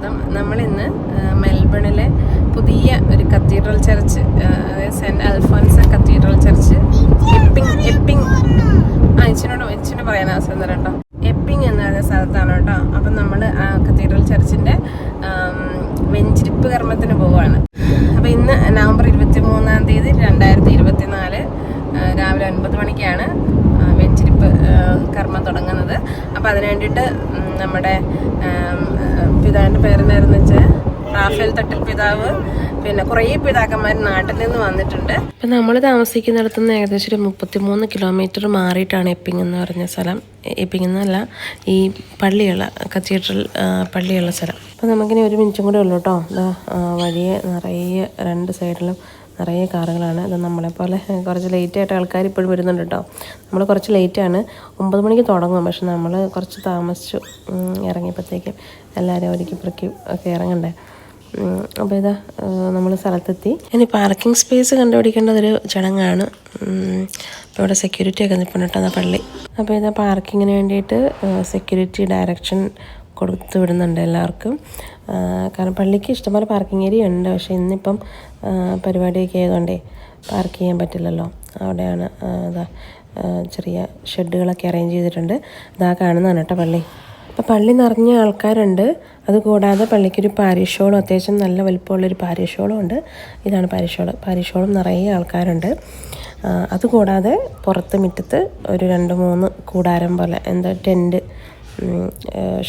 സ്വാഗതം. നമ്മളിന്ന് മെൽബണിലെ പുതിയ ഒരു cathedral church saint Alphonsa cathedral church Epping Epping ആ ഇച്ചിനോട് ഇച്ചിനോട് പറയാൻ അവസരം തരാം കേട്ടോ എപ്പിംഗ് എന്ന് പറയുന്ന സ്ഥലത്താണ് കേട്ടോ അപ്പം നമ്മൾ ആ കത്തീഡ്രൽ ചർച്ചിന്റെ വെഞ്ചിരിപ്പ് കർമ്മത്തിന് പോവുകയാണ്. അപ്പോൾ ഇന്ന് നവംബർ ഇരുപത്തി മൂന്നാം തീയതി രണ്ടായിരത്തി ഇരുപത്തി നാല് രാവിലെ ഒൻപത് മണിക്കാണ് വെഞ്ചിരിപ്പ് കർമ്മം തുടങ്ങുന്നത്. അപ്പോൾ അതിന് വേണ്ടിയിട്ട് നമ്മുടെ പിതാവിന്റെ പേരെന്നായിരുന്നു വെച്ചാൽ റാഫേൽ തട്ടിൽ പിതാവ്. പിന്നെ കുറേ പിതാക്കന്മാർ നാട്ടിൽ നിന്ന് വന്നിട്ടുണ്ട്. ഇപ്പം നമ്മൾ താമസിക്കുന്നിടത്ത് നിന്ന് ഏകദേശം ഒരു മുപ്പത്തിമൂന്ന് കിലോമീറ്റർ മാറിയിട്ടാണ് എപ്പിംഗ് എന്ന് പറഞ്ഞ സ്ഥലം. എപ്പിംഗ് എന്നല്ല ഈ പള്ളിയുള്ള കത്തീഡ്രൽ പള്ളിയുള്ള സ്ഥലം. അപ്പോൾ നമുക്കിനി ഒരു മിനിറ്റും കൂടെ ഉള്ളൂ കേട്ടോ വഴിയെ നിറയെ രണ്ട് സൈഡിലും നിറയെ കാറുകളാണ്. നമ്മളെ നമ്മളെപ്പോലെ കുറച്ച് ലേറ്റ് ആയിട്ട് ആൾക്കാർ ഇപ്പോഴും വരുന്നുണ്ട് കേട്ടോ നമ്മൾ കുറച്ച് ലേറ്റാണ് ഒമ്പത് മണിക്ക് തുടങ്ങും. പക്ഷെ നമ്മൾ കുറച്ച് താമസിച്ചു ഇറങ്ങിയപ്പോഴത്തേക്കും എല്ലാവരും ഒരുക്കി പെറുക്കി ഒക്കെ ഇറങ്ങണ്ടേ. അപ്പോൾ ഇതാ നമ്മൾ സ്ഥലത്തെത്തി. ഇനി പാർക്കിംഗ് സ്പേസ് കണ്ടുപിടിക്കേണ്ടതൊരു ചടങ്ങാണ്. അപ്പോൾ ഇവിടെ സെക്യൂരിറ്റി ഒക്കെ നിൽപ്പുണ്ട് അതാ പള്ളി. അപ്പോൾ ഇതാ പാർക്കിങ്ങിന് വേണ്ടിയിട്ട് സെക്യൂരിറ്റി ഡയറക്ഷൻ കൊടുത്തു വിടുന്നുണ്ട് എല്ലാവർക്കും. കാരണം പള്ളിക്ക് ഇഷ്ടംപോലെ പാർക്കിംഗ് ഏരിയ ഉണ്ട്. പക്ഷേ ഇന്നിപ്പം പരിപാടിയൊക്കെ ആയതുകൊണ്ടേ പാർക്ക് ചെയ്യാൻ പറ്റില്ലല്ലോ. അവിടെയാണ് ഇതാ ചെറിയ ഷെഡുകളൊക്കെ അറേഞ്ച് ചെയ്തിട്ടുണ്ട്. ഇതാ കാണുന്നതാണ് കേട്ടോ പള്ളി. അപ്പോൾ പള്ളി നിറഞ്ഞ ആൾക്കാരുണ്ട്. അതുകൂടാതെ പള്ളിക്കൊരു പാരിഷോളും അത്യാവശ്യം നല്ല വലിപ്പമുള്ളൊരു പാരിഷോളും ഉണ്ട്. ഇതാണ് പാരിഷോൾ. പാരിഷോളും നിറയെ ആൾക്കാരുണ്ട്. അതുകൂടാതെ പുറത്ത് മുറ്റത്ത് ഒരു രണ്ട് മൂന്ന് കൂടാരം പോലെ എന്താ ടെന്റ്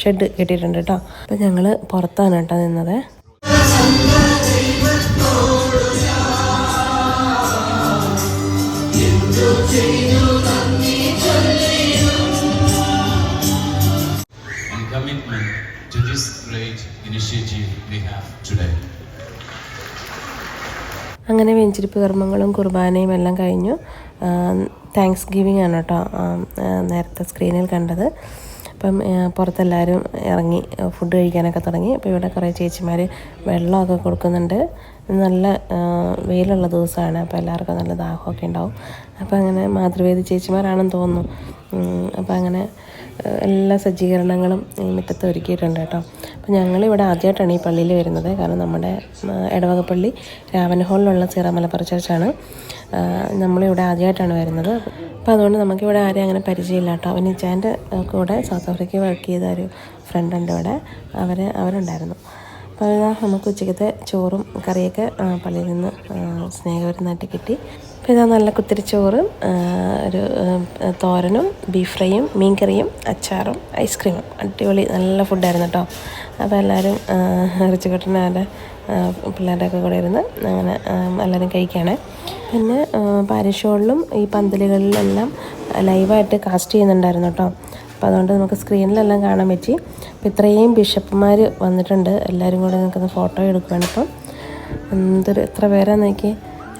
ഷെഡ് കെട്ടിയിട്ടുണ്ട് കേട്ടോ. അപ്പം ഞങ്ങൾ പുറത്താണ് കേട്ടോ നിന്നത്. അങ്ങനെ വെഞ്ചിരിപ്പ് കർമ്മങ്ങളും കുർബാനയും എല്ലാം കഴിഞ്ഞു. താങ്ക്സ് ഗിവിങ് ആണ് കേട്ടോ നേരത്തെ സ്ക്രീനിൽ കണ്ടത്. അപ്പം പുറത്തെല്ലാവരും ഇറങ്ങി ഫുഡ് കഴിക്കാനൊക്കെ തുടങ്ങി. അപ്പോൾ ഇവിടെ കുറേ ചേച്ചിമാർ വെള്ളമൊക്കെ കൊടുക്കുന്നുണ്ട്. നല്ല വെയിലുള്ള ദിവസമാണ്. അപ്പോൾ എല്ലാവർക്കും നല്ല ദാഹമൊക്കെ ഉണ്ടാവും. അപ്പോൾ അങ്ങനെ മാതൃവേദി ചേച്ചിമാരാണെന്ന് തോന്നുന്നു. അപ്പോൾ അങ്ങനെ എല്ലാ സജ്ജീകരണങ്ങളും മുറ്റത്ത് ഒരുക്കിയിട്ടുണ്ട് കേട്ടോ. അപ്പോൾ ഞങ്ങളിവിടെ ആദ്യമായിട്ടാണ് ഈ പള്ളിയിൽ വരുന്നത്. കാരണം നമ്മുടെ ഇടവകപ്പള്ളി രാവൻ ഹോളിലുള്ള സീറ മലപ്പുറ ചർച്ചാണ്. നമ്മളിവിടെ ആദ്യമായിട്ടാണ് വരുന്നത്. അപ്പോൾ അതുകൊണ്ട് നമുക്കിവിടെ ആരെയും അങ്ങനെ പരിചയമില്ല കേട്ടോ. അവൻ ഇച്ചാന്റെ കൂടെ സൗത്ത് ആഫ്രിക്കയിൽ വർക്ക് ചെയ്ത ഒരു ഫ്രണ്ട് ഉണ്ട് ഇവിടെ. അവർ അവരുണ്ടായിരുന്നു. അപ്പോൾ നമുക്ക് ഉച്ചയ്ക്കത്തെ ചോറും കറിയൊക്കെ പള്ളിയിൽ നിന്ന് ആ, സ്നേഹപരമായിട്ട് കിട്ടി. അപ്പോൾ ഇതാ നല്ല കുത്തിരി ചോറും ഒരു തോരനും ബീഫ് ഫ്രൈയും മീൻ കറിയും അച്ചാറും ഐസ്ക്രീമും. അടിപൊളി നല്ല ഫുഡായിരുന്നു കേട്ടോ. അപ്പോൾ എല്ലാവരും ഇറച്ചിക്കട്ടനാന്റെ പിള്ളേരുടെ ഒക്കെ കൂടെ ഇരുന്ന് അങ്ങനെ എല്ലാവരും കഴിക്കുകയാണ്. പിന്നെ പാരിഷോളിലും ഈ പന്തലുകളിലെല്ലാം ലൈവായിട്ട് കാസ്റ്റ് ചെയ്യുന്നുണ്ടായിരുന്നു കേട്ടോ. അപ്പോൾ അതുകൊണ്ട് നമുക്ക് സ്ക്രീനിലെല്ലാം കാണാൻ പറ്റി. അപ്പോൾ ഇത്രയും ബിഷപ്പുമാർ വന്നിട്ടുണ്ട്. എല്ലാവരും കൂടെ നിൽക്കുന്ന ഫോട്ടോ എടുക്കുകയാണ് ഇപ്പം. എന്തൊരു എത്ര പേരാന്ന് നോക്കി?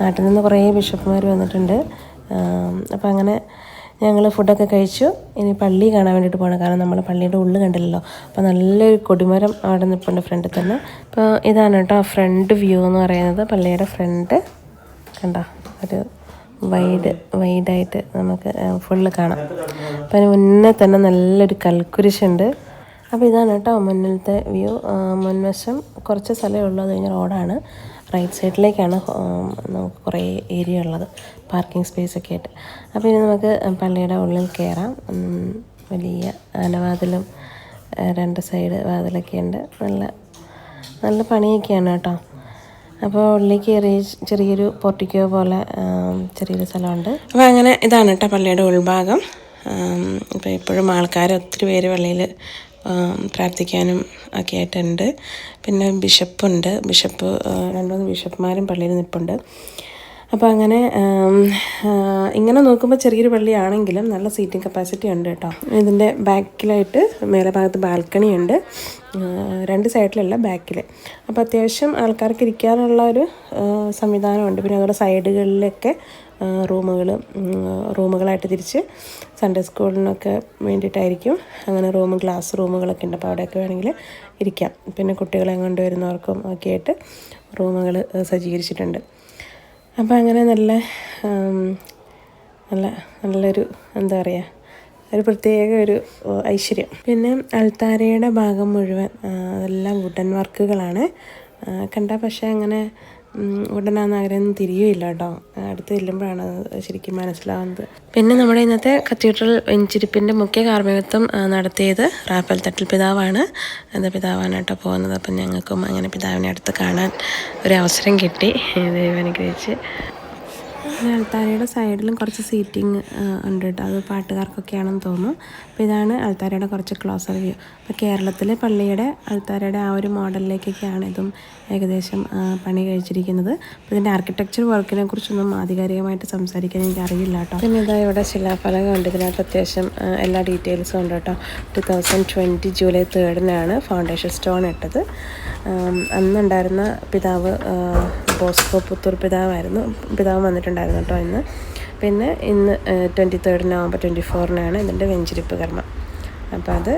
നാട്ടിൽ നിന്ന് കുറേ ബിഷപ്പുമാർ വന്നിട്ടുണ്ട്. അപ്പോൾ അങ്ങനെ ഞങ്ങൾ ഫുഡൊക്കെ കഴിച്ചു. ഇനി പള്ളി കാണാൻ വേണ്ടിയിട്ട് പോകണം കാരണം നമ്മൾ പള്ളിയുടെ ഉള്ളിൽ കണ്ടില്ലല്ലോ. അപ്പോൾ നല്ലൊരു കൊടിമരം അവിടെ നിൽപ്പുണ്ട് ഫ്രണ്ടിൽ തന്നെ. അപ്പോൾ ഇതാണ് കേട്ടോ ഫ്രണ്ട് വ്യൂ എന്ന് പറയുന്നത്. പള്ളിയുടെ ഫ്രണ്ട്. കണ്ട? ഒരു വൈഡ് വൈഡായിട്ട് നമുക്ക് ഫുള്ള് കാണാം. അപ്പോൾ അതിന് മുന്നേ തന്നെ നല്ലൊരു കൽക്കുരിശുണ്ട്. അപ്പോൾ ഇതാണ് കേട്ടോ മുന്നിലത്തെ വ്യൂ. മുൻവശം കുറച്ച് സ്ഥലമേ ഉള്ളൂ. അത് കഴിഞ്ഞ റോഡാണ്. റൈറ്റ് സൈഡിലേക്കാണ് നമുക്ക് കുറേ ഏരിയ ഉള്ളത് പാർക്കിംഗ് സ്പേസ് ഒക്കെ ആയിട്ട്. അപ്പോൾ ഇനി നമുക്ക് പള്ളിയുടെ ഉള്ളിൽ കയറാം വലിയ ആനവാതിലും രണ്ട് സൈഡ് വാതിലൊക്കെ ഉണ്ട്. നല്ല നല്ല പണിയൊക്കെയാണ് കേട്ടോ. അപ്പോൾ ഉള്ളിലേക്ക് കയറി ചെറിയൊരു പോർട്ടിക്കോ പോലെ ചെറിയൊരു സ്ഥലമുണ്ട്. അപ്പോൾ അങ്ങനെ ഇതാണ് കേട്ടോ പള്ളിയുടെ ഉൾഭാഗം. ഇപ്പോൾ ഇപ്പോഴും ആൾക്കാർ ഒത്തിരി പേര് പള്ളിയിൽ പ്രാർത്ഥിക്കാനും ഒക്കെ ആയിട്ടുണ്ട്. പിന്നെ ബിഷപ്പുണ്ട്. ബിഷപ്പ് രണ്ട് മൂന്ന് ബിഷപ്പ്മാരും പള്ളിയിൽ നിൽപ്പുണ്ട് അപ്പോൾ അങ്ങനെ ഇങ്ങനെ നോക്കുമ്പോൾ ചെറിയൊരു പള്ളിയാണെങ്കിലും നല്ല സീറ്റിംഗ് കപ്പാസിറ്റി ഉണ്ട് കേട്ടോ. ഇതിന്റെ ബാക്കിലായിട്ട് മേലെ ഭാഗത്ത് ബാൽക്കണി ഉണ്ട്. രണ്ട് സൈഡിലുള്ള ബാക്കിൽ അപ്പോൾ അത്യാവശ്യം ആൾക്കാർക്ക് ഇരിക്കാനുള്ള ഒരു സംവിധാനമുണ്ട്. പിന്നെ അതുപോലെ സൈഡുകളിലൊക്കെ റൂമുകൾ റൂമുകളായിട്ട് തിരിച്ച് സൺഡേ സ്കൂളിനൊക്കെ വേണ്ടിയിട്ടായിരിക്കും. അങ്ങനെ റൂം ക്ലാസ് റൂമുകളൊക്കെ ഉണ്ട്. അപ്പോൾ അവിടെയൊക്കെ വേണമെങ്കിൽ ഇരിക്കാം. പിന്നെ കുട്ടികളെ കൊണ്ടുവരുന്നവർക്കും ഒക്കെ ആയിട്ട് റൂമുകൾ സജ്ജീകരിച്ചിട്ടുണ്ട്. അപ്പോൾ അങ്ങനെ നല്ല നല്ല നല്ലൊരു എന്താ പറയുക ഒരു പ്രത്യേക ഒരു ഐശ്വര്യം. പിന്നെ അൾത്താരയുടെ ഭാഗം മുഴുവൻ അതെല്ലാം വുഡൻ വർക്കുകളാണ്. കണ്ട പക്ഷേ അങ്ങനെ വുഡനാന്ന് നഗരം തിരിയുമില്ല കേട്ടോ. അടുത്ത് ചെല്ലുമ്പോഴാണ് ശരിക്കും മനസ്സിലാവുന്നത്. പിന്നെ നമ്മുടെ ഇന്നത്തെ കത്തീഡ്രൽ വെഞ്ചിരിപ്പിന്റെ മുഖ്യ കാർമ്മികത്വം നടത്തിയത് റാഫേൽ തട്ടിൽ പിതാവാണ്. അത് പിതാവാണ് കേട്ടോ പോകുന്നത്. അപ്പം ഞങ്ങൾക്കും അങ്ങനെ പിതാവിനെ അടുത്ത് കാണാൻ ഒരു അവസരം കിട്ടി. ദൈവം അനുഗ്രഹിച്ച് പിന്നെ അൾത്താരയുടെ സൈഡിലും കുറച്ച് സീറ്റിംഗ് ഉണ്ട് കേട്ടോ അത് പാട്ടുകാർക്കൊക്കെയാണെന്ന് തോന്നുന്നു. അപ്പോൾ ഇതാണ് അൾത്താരയുടെ കുറച്ച് ക്ലോസർ വ്യൂ. അപ്പോൾ കേരളത്തിലെ പള്ളിയുടെ അൾത്താരയുടെ ആ ഒരു മോഡലിലേക്കൊക്കെയാണ് ഇതും ഏകദേശം പണി കഴിച്ചിരിക്കുന്നത്. അപ്പോൾ ഇതിന്റെ ആർക്കിടെക്ചർ വർക്കിനെ കുറിച്ചൊന്നും ആധികാരികമായിട്ട് സംസാരിക്കാൻ എനിക്ക് അറിയില്ല കേട്ടോ പിന്നെ ഇതാ ഇവിടെ ശിലാഫലകം ഉണ്ട് ഇതിനകത്ത് അത്യാവശ്യം എല്ലാ ഡീറ്റെയിൽസും ഉണ്ട് കേട്ടോ ടു തൗസൻഡ് ട്വന്റി ജൂലൈ തേർഡിനാണ് ഫൗണ്ടേഷൻ സ്റ്റോൺ ഇട്ടത്. അന്നുണ്ടായിരുന്ന പിതാവ് ബോസ്കോ പുത്തൂർ പിതാവായിരുന്നു. പിതാവ് വന്നിട്ടുണ്ടായിരുന്നു കേട്ടോ ഇന്ന്. പിന്നെ ഇന്ന് ട്വന്റി തേർഡ് നവംബർ ട്വന്റി ഫോറിനാണ് ഇതിന്റെ വെഞ്ചിരിപ്പ് കർമ്മം. അപ്പോൾ അത്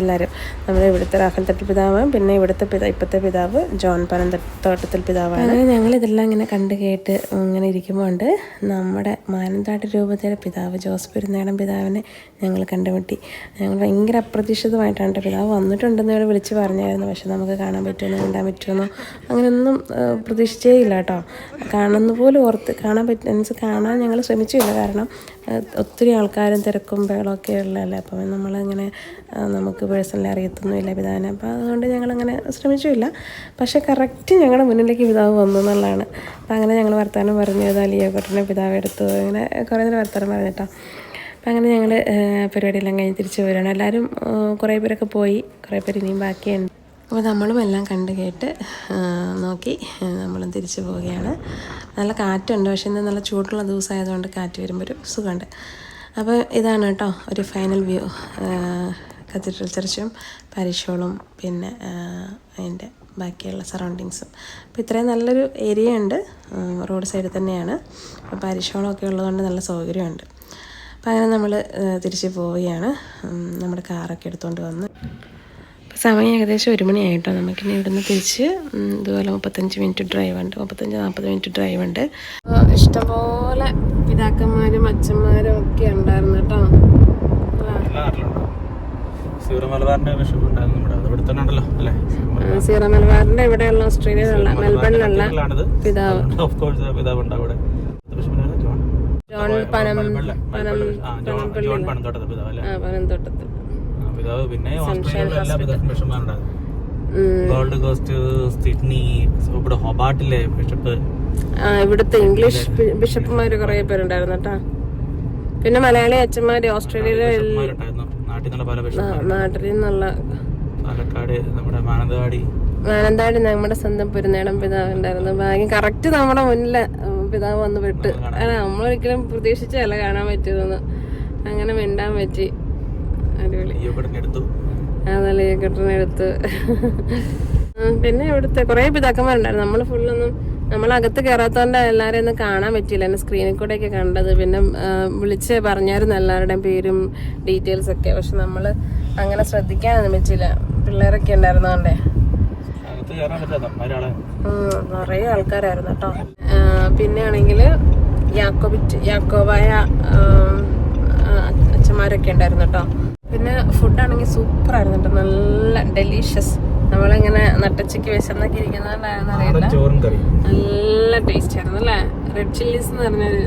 എല്ലാവരും. നമ്മുടെ ഇവിടുത്തെ റാഫൽ തട്ടിൽ പിതാവ് പിന്നെ ഇവിടുത്തെ പിതാ ഇപ്പോഴത്തെ പിതാവ് ജോൺ പനം തോട്ടത്തിൽ പിതാവാണ്. അങ്ങനെ ഞങ്ങൾ ഇതെല്ലാം ഇങ്ങനെ കണ്ട് കേട്ട് ഇങ്ങനെ ഇരിക്കുമ്പോൾ ഉണ്ട്. നമ്മുടെ മാനന്താട്ട് രൂപതയുടെ പിതാവ് ജോസ് പെരുന്നേടം പിതാവിനെ ഞങ്ങൾ കണ്ടുമുട്ടി. ഞങ്ങൾ ഭയങ്കര അപ്രതീക്ഷിതമായിട്ടാണ് പിതാവ് വന്നിട്ടുണ്ടെന്ന് ഇവിടെ വിളിച്ച് പറഞ്ഞായിരുന്നു. പക്ഷെ നമുക്ക് കാണാൻ പറ്റുമെന്നോ കണ്ടാൻ പറ്റുമെന്നോ അങ്ങനെയൊന്നും പ്രതീക്ഷിച്ചേ ഇല്ല കേട്ടോ. കാണുന്ന പോലും ഓർത്ത് കാണാൻ പറ്റും മീൻസ് കാണാൻ ഞങ്ങൾ ശ്രമിച്ചില്ല കാരണം ഒത്തിരി ആൾക്കാരും തിരക്കും ബഹളമൊക്കെ ഉള്ളതല്ലേ? അപ്പം നമ്മളിങ്ങനെ ആ, പേഴ്സണലി അറിയത്തൊന്നുമില്ല പിതാവിനെ. അപ്പോൾ അതുകൊണ്ട് ഞങ്ങളങ്ങനെ ശ്രമിച്ചില്ല പക്ഷേ കറക്റ്റ് ഞങ്ങളുടെ മുന്നിലേക്ക് പിതാവ് വന്നു എന്നുള്ളതാണ്. അപ്പം അങ്ങനെ ഞങ്ങൾ വർത്തമാനം പറഞ്ഞു ഏതാ ലിയോക്കോട്ടനെ പിതാവ് എടുത്തു. അങ്ങനെ കുറേ നേരം വർത്തമാനം പറഞ്ഞിട്ടോ. അപ്പം അങ്ങനെ ഞങ്ങൾ പരിപാടിയെല്ലാം കഴിഞ്ഞ് തിരിച്ച് വരികയാണ് എല്ലാവരും കുറേ പേരൊക്കെ പോയി. കുറേ പേര് ഇനിയും ബാക്കിയുണ്ട്. അപ്പോൾ നമ്മളും എല്ലാം കണ്ട് കേട്ട് നോക്കി നമ്മളും തിരിച്ചു പോവുകയാണ്. നല്ല കാറ്റുണ്ട്. പക്ഷേ ഇന്ന് നല്ല ചൂടുള്ള ദിവസമായതുകൊണ്ട് കാറ്റ് വരുമ്പോൾ ഒരു സുഖമുണ്ട്. അപ്പോൾ ഇതാണ് കേട്ടോ ഒരു ഫൈനൽ വ്യൂ കത്തീഡ്രൽ ചർച്ചും പാരിഷോളും പിന്നെ അതിന്റെ ബാക്കിയുള്ള സറൗണ്ടിങ്സും. അപ്പോൾ ഇത്രയും നല്ലൊരു ഏരിയ ഉണ്ട്. റോഡ് സൈഡിൽ തന്നെയാണ്. അപ്പോൾ പാരിഷോളമൊക്കെ ഉള്ളതുകൊണ്ട് നല്ല സൗകര്യമുണ്ട്. അപ്പോൾ അങ്ങനെ നമ്മൾ തിരിച്ച് പോവുകയാണ്. നമ്മുടെ കാറൊക്കെ എടുത്തുകൊണ്ട് വന്ന്. സമയം ഏകദേശം ഒരു മണിയായിട്ടോ നമുക്കിനി ഇവിടുന്ന് തിരിച്ച് ഇതുപോലെ മുപ്പത്തഞ്ച് മിനിറ്റ് ഡ്രൈവ് ഉണ്ട് മുപ്പത്തഞ്ച് നാൽപ്പത് മിനിറ്റ് ഡ്രൈവ് ഉണ്ട് ഇഷ്ടംപോലെ പിതാക്കന്മാരും അച്ഛന്മാരും ഒക്കെ ഉണ്ടായിരുന്നു കേട്ടോ. സീറോ മലബാറിന്റെ ബിഷപ്പ് ഉണ്ടായിരുന്നു നമ്മുടെ അത് ഇവിടെ തന്നെ ഉണ്ടല്ലോ അല്ലേ? സീറ മലബാറിന്റെ ഇവിടെയുള്ള ഓസ്ട്രേലിയയിലുള്ള മെൽബണിലുള്ള പിതാവ്. ഓഫ് കോഴ്സ് പിതാവ് ഉണ്ട് അവിടെ. ജോൺ. പനം പനം ജോൺ പിതാവ് അല്ലേ? പനന്തോട്ടത്ത് പിതാവ് പിന്നെ എല്ലാ ബിഷപ്പുമാരുണ്ടായിരുന്നു. ഗോൾഡ് കോസ്റ്റ് സിഡ്നി ഇവിടെ ഹൊബാട്ടിലെ ബിഷപ്പ്. ഇവിടുത്തെ ഇംഗ്ലീഷ് ബിഷപ്പുമാര് കുറെ പേരുണ്ടായിരുന്നു കേട്ടാ. പിന്നെ മലയാളി അച്ഛന്മാര് ഓസ്ട്രേലിയയിലെ നാട്ടിൽ നിന്നുള്ള പല നാട്ടിൽ നിന്നുള്ള പാലക്കാട് നമ്മുടെ മാനന്തവാടി. മാനന്താടി നമ്മുടെ സ്വന്തം പെരുന്നേടം പിതാവ് ഉണ്ടായിരുന്നു. ഭാഗ്യം കറക്റ്റ് നമ്മുടെ മുന്നിൽ പിതാവ് വന്ന് പെട്ട്. അല്ല നമ്മളൊരിക്കലും പ്രതീക്ഷിച്ചല്ല കാണാൻ പറ്റിയതെന്ന്. അങ്ങനെ മിണ്ടാൻ പറ്റി. അടിപൊളി. ഈ അതല്ലേ കെട്ടിനെടുത്ത് പിന്നെ ഇവിടുത്തെ കുറേ പിതാക്കന്മാരുണ്ടായിരുന്നു. നമ്മൾ ഫുള്ളൊന്നും നമ്മളകത്ത് കയറാത്തതുകൊണ്ട് എല്ലാവരെയും ഒന്നും കാണാൻ പറ്റിയില്ല. എന്നെ സ്ക്രീനിൽ കൂടെയൊക്കെ കണ്ടത്. പിന്നെ വിളിച്ച് പറഞ്ഞായിരുന്നു എല്ലാവരുടെയും പേരും ഡീറ്റെയിൽസ് ഒക്കെ. പക്ഷെ നമ്മൾ അങ്ങനെ ശ്രദ്ധിക്കാനൊന്നും പറ്റില്ല പിള്ളേരൊക്കെ ഉണ്ടായിരുന്നോണ്ടേ. നിറയെ ആൾക്കാരായിരുന്നു കേട്ടോ. പിന്നെ ആണെങ്കിൽ യാക്കോബിറ്റ് യാക്കോബായ അച്ഛന്മാരൊക്കെ ഉണ്ടായിരുന്നു കേട്ടോ. പിന്നെ ഫുഡാണെങ്കിൽ സൂപ്പർ ആയിരുന്നു കേട്ടോ. നല്ല ഡെലീഷ്യസ് നമ്മളിങ്ങനെ നട്ടച്ചയ്ക്ക് വിശന്നൊക്കെ ഇരിക്കുന്നതുകൊണ്ടാണെന്ന് അറിയില്ല നല്ല ടേസ്റ്റ് ആയിരുന്നു അല്ലേ? റെഡ് ചില്ലീസ് എന്ന് പറഞ്ഞൊരു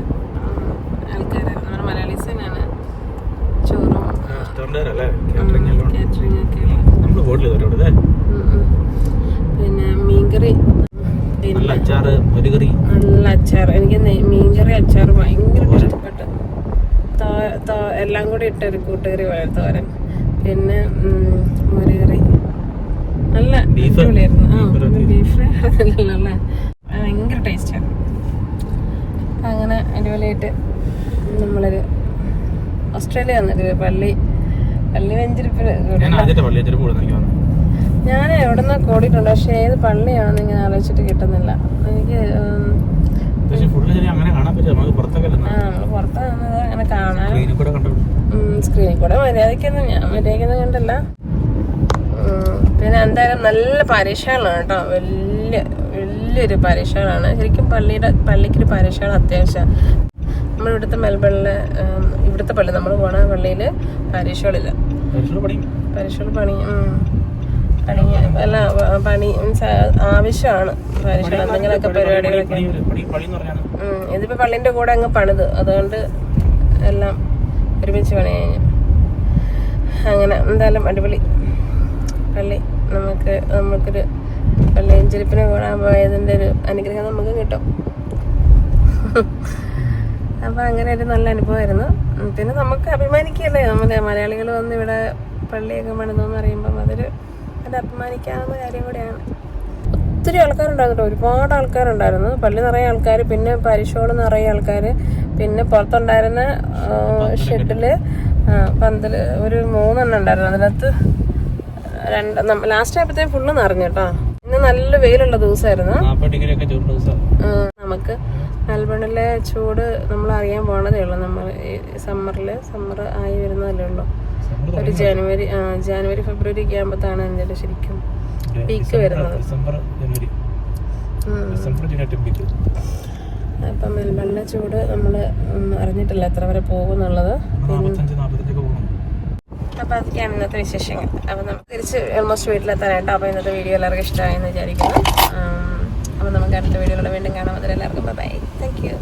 ആൾക്കാരായിരുന്നു. നമ്മുടെ മലയാളീസ് തന്നെയാണ് ചോറും. പിന്നെ മീൻകറി. നല്ല അച്ചാറ് ഒരു നല്ല അച്ചാർ എനിക്ക് മീൻകറി അച്ചാർ ഭയങ്കര ഇഷ്ടപ്പെട്ടു. എല്ലാം കൂടി ഇട്ടൊരു കൂട്ടുകറി തോരൻ. പിന്നെ മോരുകറി നല്ല? അടിപൊളിയായിരുന്നു. ബീഫ് ഭയങ്കര ടേസ്റ്റായിരുന്നു അങ്ങനെ അടിപൊളിയായിട്ട് നമ്മളൊരു ഓസ്ട്രേലിയ വന്നിട്ട് പള്ളി പള്ളി വെഞ്ചിരിപ്പ് ഞാൻ എവിടെ നിന്നാ കൂടിയിട്ടുണ്ട്. പക്ഷെ ഏത് പള്ളിയാണെന്ന് ഇങ്ങനെ ആലോചിച്ചിട്ട് കിട്ടുന്നില്ല. എനിക്ക് പുറത്ത് നിന്നത് അങ്ങനെ കാണാൻ സ്ക്രീനിൽ കൂടെ മര്യാദയ്ക്കൊന്നും ഞാൻ മര്യാദയ്ക്കൊന്നും കണ്ടില്ല പിന്നെ എന്തായാലും നല്ല പരീക്ഷകളാണ് കേട്ടോ. വലിയ വലിയൊരു പരീക്ഷകളാണ്. ശരിക്കും പള്ളിയുടെ പള്ളിക്കൊരു പരീക്ഷകൾ അത്യാവശ്യമാണ് നമ്മൾ ഇവിടുത്തെ മെൽബണിലെ ഇവിടുത്തെ പള്ളി നമ്മൾ പോണ പള്ളിയിൽ പരീക്ഷകളില്ല. പരീക്ഷകൾ പണി. പണി അല്ല പണി മീൻസ് ആവശ്യമാണ്. പരീക്ഷകൾ എന്തെങ്കിലുമൊക്കെ പരിപാടികളൊക്കെ. ഇതിപ്പോ പള്ളിന്റെ കൂടെ അങ്ങ് പണിത്. അതുകൊണ്ട് എല്ലാം ഒരുമിച്ച് പണി കഴിഞ്ഞു. അങ്ങനെ എന്തായാലും അടിപൊളി പള്ളി. നമുക്ക് നമുക്കൊരു പള്ളിയും ചെരുപ്പിനെ കൂടാൻ പോയതിന്റെ ഒരു അനുഗ്രഹം നമുക്ക് കിട്ടും. അപ്പോൾ അങ്ങനെ ഒരു നല്ല അനുഭവമായിരുന്നു. പിന്നെ നമുക്ക് അഭിമാനിക്കല്ലേ നമ്മുടെ മലയാളികൾ വന്ന് ഇവിടെ പള്ളിയൊക്കെ പണിതെന്ന് പറയുമ്പം അതൊരു അത് അഭിമാനിക്കാവുന്ന കാര്യം കൂടിയാണ്. ഒത്തിരി ആൾക്കാരുണ്ടായിരുന്നു കേട്ടോ. ഒരുപാട് ആൾക്കാരുണ്ടായിരുന്നു. പള്ളി നിറയെ ആൾക്കാർ പിന്നെ പരിശോധന നിറയെ ആൾക്കാർ പിന്നെ പുറത്തുണ്ടായിരുന്ന ഷെഡിൽ പന്തൽ ഒരു മൂന്നെണ്ണം ഉണ്ടായിരുന്നു. അതിനകത്ത് രണ്ട് ലാസ്റ്റ് ആയപ്പോഴത്തേക്കും ഫുള്ള് നിറഞ്ഞു കേട്ടോ ഇന്ന് നല്ല വെയിലുള്ള ദിവസമായിരുന്നു. നമുക്ക് മെൽബണിലെ ചൂട് നമ്മൾ അറിയാൻ പോണതേ ഉള്ളൂ. നമ്മൾ സമ്മറിൽ സമ്മറിൽ സമ്മർ ആയി വരുന്നതല്ലേ ഉള്ളൂ. ഒരു ജനുവരി ജനുവരി ഫെബ്രുവരി ഒക്കെ ആകുമ്പോഴത്താണ് അതിന്റെ ശരിക്കും പീക്ക് വരുന്നത്. അപ്പം മെൽബണിലെ ചൂട് നമ്മൾ അറിഞ്ഞിട്ടില്ല എത്ര വരെ പോകും എന്നുള്ളത് നാൽപ്പത്തഞ്ച് നാൽപ്പത്തഞ്ചൊക്കെ പോകണം അപ്പോൾ അതൊക്കെയാണ് ഇന്നത്തെ വിശേഷങ്ങൾ. അപ്പോൾ നമുക്ക് തിരിച്ച് ഓൾമോസ്റ്റ് വീട്ടിലെത്താനായിട്ട് അപ്പോൾ ഇന്നത്തെ വീഡിയോ എല്ലാവർക്കും ഇഷ്ടമായെന്ന് വിചാരിക്കുന്നു. അപ്പോൾ നമുക്ക് അടുത്ത വീഡിയോയിലൂടെ വീണ്ടും കാണാം. അതിലെല്ലാവർക്കും ബൈ താങ്ക് യു